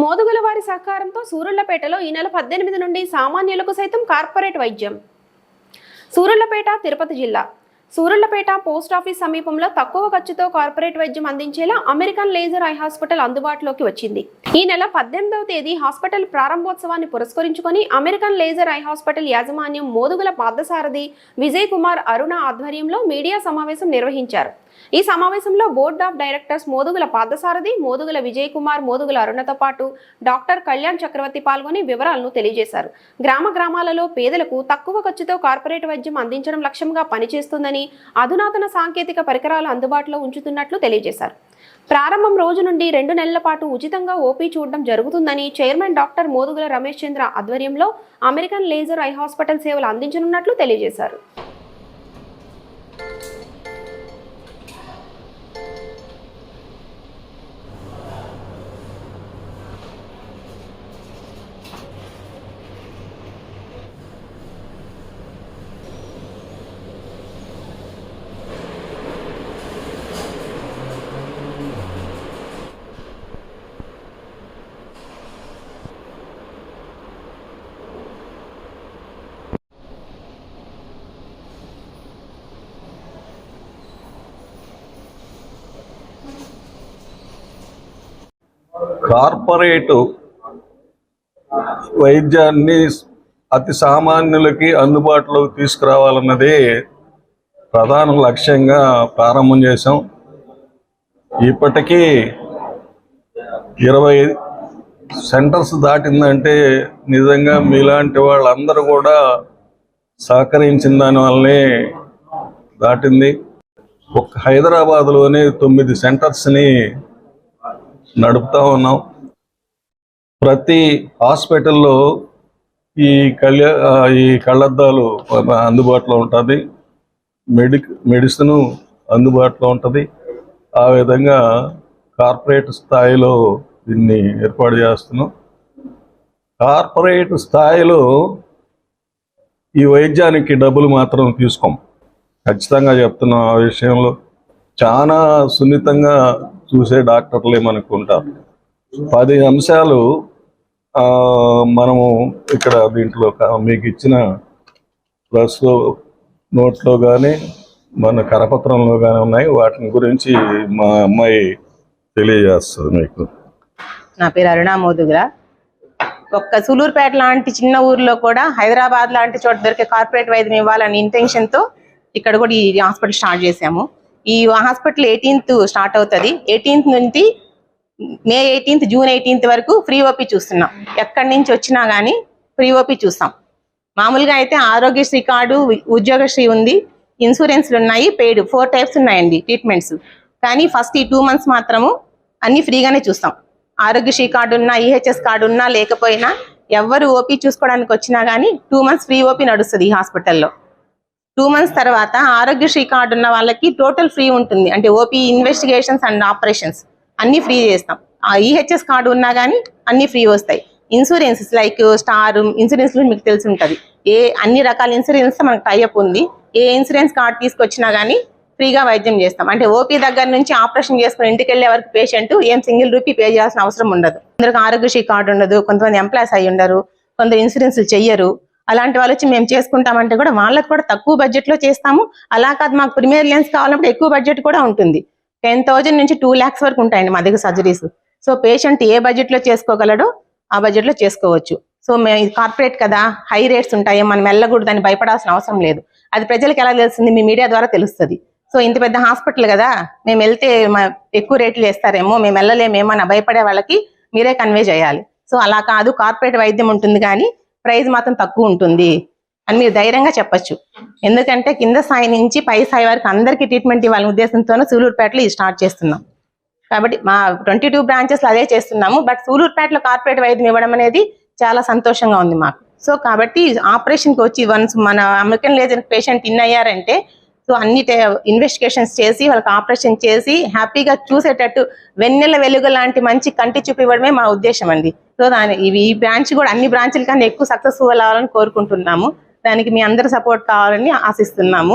మోదుగుల వారి సహకారంతో సూరుళ్ళపేటలో ఈ నెల పద్దెనిమిది నుండి సామాన్యులకు సైతం కార్పొరేట్ వైద్యం. సూరుళ్ళపేట తిరుపతి జిల్లా. సూరుళ్ళపేట పోస్ట్ ఆఫీస్ సమీపంలో తక్కువ ఖర్చుతో కార్పొరేట్ వైద్యం అందించేలా అమెరికన్ లేజర్ ఐ హాస్పిటల్ అందుబాటులోకి వచ్చింది. ఈ నెల పద్దెనిమిదవ తేదీ హాస్పిటల్ ప్రారంభోత్సవాన్ని పురస్కరించుకొని అమెరికన్ లేజర్ ఐ హాస్పిటల్ యాజమాన్యం మోదుగుల పార్థసారథి విజయ్ కుమార్ అరుణ ఆధ్వర్యంలో మీడియా సమావేశం నిర్వహించారు. ఈ సమావేశంలో board of directors Modugula Parthasarathi Modugula Vijay Kumar Modugula అరుణతో పాటు డాక్టర్ కళ్యాణ్ చక్రవర్తి పాల్గొని వివరాలను తెలియజేశారు. గ్రామ గ్రామాలలో పేదలకు తక్కువ ఖర్చుతో కార్పొరేట్ వైద్యం అందించడం లక్ష్యంగా పనిచేస్తుందని అధునాతన సాంకేతిక పరికరాలు అందుబాటులో ఉంచుతున్నట్లు తెలియజేశారు. ప్రారంభం రోజు నుండి రెండు నెలల పాటు ఉచితంగా ఓపీ చూడడం జరుగుతుందని చైర్మన్ డాక్టర్ మోదుగుల రమేష్ చంద్ర ఆధ్వర్యంలో అమెరికన్ లేజర్ ఐ హాస్పిటల్ సేవలు అందించనున్నట్లు తెలియజేశారు. కార్పొరేటు వైద్యాన్ని అతి సామాన్యులకి అందుబాటులోకి తీసుకురావాలన్నదే ప్రధాన లక్ష్యంగా ప్రారంభం చేశాం. ఇప్పటికీ ఇరవై సెంటర్స్ దాటిందంటే నిజంగా మీలాంటి వాళ్ళందరూ కూడా సహకరించిన దానివల్లనే దాటింది. ఒక హైదరాబాద్లోనే తొమ్మిది సెంటర్స్ని నడుపుతా ఉన్నాం. ప్రతి హాస్పిటల్లో ఈ కళ్యా ఈ కళ్ళద్దాలు అందుబాటులో ఉంటుంది. మెడి మెడిసిన్ అందుబాటులో ఉంటుంది. ఆ విధంగా కార్పొరేట్ స్థాయిలో దీన్ని ఏర్పాటు చేస్తున్నాం. కార్పొరేట్ స్థాయిలో ఈ వైద్యానికి డబ్బులు మాత్రం తీసుకోం. ఖచ్చితంగా చెప్తున్నాం ఆ విషయంలో. చాలా సున్నితంగా చూసే డాక్టర్లే మనకు ఉంటారు పది అంశాలు ఆ, మనము ఇక్కడ దీంట్లో మీకు ఇచ్చిన ప్లస్ నోట్లో కానీ మన కరపత్రంలో కానీ ఉన్నాయి. వాటిని గురించి మా అమ్మాయి తెలియజేస్తుంది మీకు. నా పేరు అరుణా మోదుగుల. ఒక్క సూలూరుపేట లాంటి చిన్న ఊర్లో కూడా హైదరాబాద్ లాంటి చోట దొరికే కార్పొరేట్ వైద్యం ఇవ్వాలనే ఇంటెన్షన్తో ఇక్కడ కూడా ఈ హాస్పిటల్ స్టార్ట్ చేశాము. ఈ హాస్పిటల్ ఎయిటీన్త్ స్టార్ట్ అవుతుంది. ఎయిటీన్త్ నుండి మే ఎయిటీన్త్ జూన్ ఎయిటీన్త్ వరకు ఫ్రీ ఓపీ చూస్తున్నాం. ఎక్కడి నుంచి వచ్చినా కానీ ఫ్రీ ఓపీ చూస్తాం. మామూలుగా అయితే ఆరోగ్యశ్రీ కార్డు ఉద్యోగశ్రీ ఉంది. ఇన్సూరెన్స్లు ఉన్నాయి పెయిడ్ ఫోర్ టైప్స్ ఉన్నాయండి ట్రీట్మెంట్స్. కానీ ఫస్ట్ ఈ టూ మంత్స్ మాత్రము అన్ని ఫ్రీగానే చూస్తాం. ఆరోగ్యశ్రీ కార్డు ఉన్నా ఈహెచ్ఎస్ కార్డు ఉన్నా లేకపోయినా ఎవరు ఓపీ చూసుకోవడానికి వచ్చినా కానీ టూ మంత్స్ ఫ్రీ ఓపీ నడుస్తుంది ఈ హాస్పిటల్లో. టూ మంత్స్ తర్వాత ఆరోగ్యశ్రీ కార్డు ఉన్న వాళ్ళకి టోటల్ ఫ్రీ ఉంటుంది. అంటే ఓపీ ఇన్వెస్టిగేషన్స్ అండ్ ఆపరేషన్స్ అన్ని ఫ్రీ చేస్తాం. ఆ ఈహెచ్ఎస్ కార్డు ఉన్నా కానీ అన్ని ఫ్రీ వస్తాయి. ఇన్సూరెన్సెస్ లైక్ స్టార్ ఇన్సూరెన్స్ మీకు తెలిసి ఉంటుంది. ఏ అన్ని రకాల ఇన్సూరెన్స్ మనకు టైఅప్ ఉంది. ఏ ఇన్సూరెన్స్ కార్డు తీసుకొచ్చినా కానీ ఫ్రీగా వైద్యం చేస్తాం. అంటే ఓపీ దగ్గర నుంచి ఆపరేషన్ చేసుకుని ఇంటికి వెళ్ళే వరకు పేషెంట్ ఏం సింగిల్ రూపీ పే చేయాల్సిన అవసరం ఉండదు. కొందరికి ఆరోగ్యశ్రీ కార్డు ఉండదు. కొంతమంది ఎంప్లాయీస్ అయి ఉండరు. కొందరు ఇన్సూరెన్స్ చెయ్యరు. అలాంటి వాళ్ళు వచ్చి మేము చేసుకుంటామంటే కూడా వాళ్ళకి కూడా తక్కువ బడ్జెట్లో చేస్తాము. అలా కాదు మాకు ప్రీమియర్ లెన్స్ కావాలంటే ఎక్కువ బడ్జెట్ కూడా ఉంటుంది. టెన్ థౌజండ్ నుంచి టూ ల్యాక్స్ వరకు ఉంటాయండి మా దగ్గర సర్జరీస్ సో పేషెంట్ ఏ బడ్జెట్లో చేసుకోగలడో ఆ బడ్జెట్లో చేసుకోవచ్చు. సో మేము కార్పొరేట్ కదా హై రేట్స్ ఉంటాయి మనం వెళ్ళకూడదు దాన్ని భయపడాల్సిన అవసరం లేదు. అది ప్రజలకు ఎలా తెలుస్తుంది? మీ మీడియా ద్వారా తెలుస్తుంది. సో ఇంత పెద్ద హాస్పిటల్ కదా మేము వెళ్తే ఎక్కువ రేట్లు వేస్తారేమో మేము వెళ్ళలేమేమో అని భయపడే వాళ్ళకి మీరే కన్వే చేయాలి. సో అలా కాదు కార్పొరేట్ వైద్యం ఉంటుంది కానీ ప్రైస్ మాత్రం తక్కువ ఉంటుంది అని మీరు ధైర్యంగా చెప్పొచ్చు. ఎందుకంటే కింద స్థాయి నుంచి పై స్థాయి వరకు అందరికీ ట్రీట్మెంట్ ఇవ్వాలనే ఉద్దేశంతోనే సూలూరుపేటలో ఇది స్టార్ట్ చేస్తున్నాం. కాబట్టి మా ట్వంటీ టూ బ్రాంచెస్ అదే చేస్తున్నాము. బట్ సూలూరుపేటలో కార్పొరేట్ వైద్యం ఇవ్వడం అనేది చాలా సంతోషంగా ఉంది మాకు. సో కాబట్టి ఆపరేషన్కి వచ్చి వన్స్ మన అమెరికన్ లేజర్ పేషెంట్ ఇన్ అయ్యారంటే సో అన్ని ఇన్వెస్టిగేషన్స్ చేసి వాళ్ళకి ఆపరేషన్ చేసి హ్యాపీగా చూసేటట్టు వెన్నెల వెలుగు లాంటి మంచి కంటి చూపు ఇవ్వడమే మా ఉద్దేశం అండి. సో దాని ఇవి ఈ బ్రాంచ్ కూడా అన్ని బ్రాంచ్ల కన్నా ఎక్కువ సక్సెస్ఫుల్ అవ్వాలని కోరుకుంటున్నాము. దానికి మీ అందరి సపోర్ట్ కావాలని ఆశిస్తున్నాము.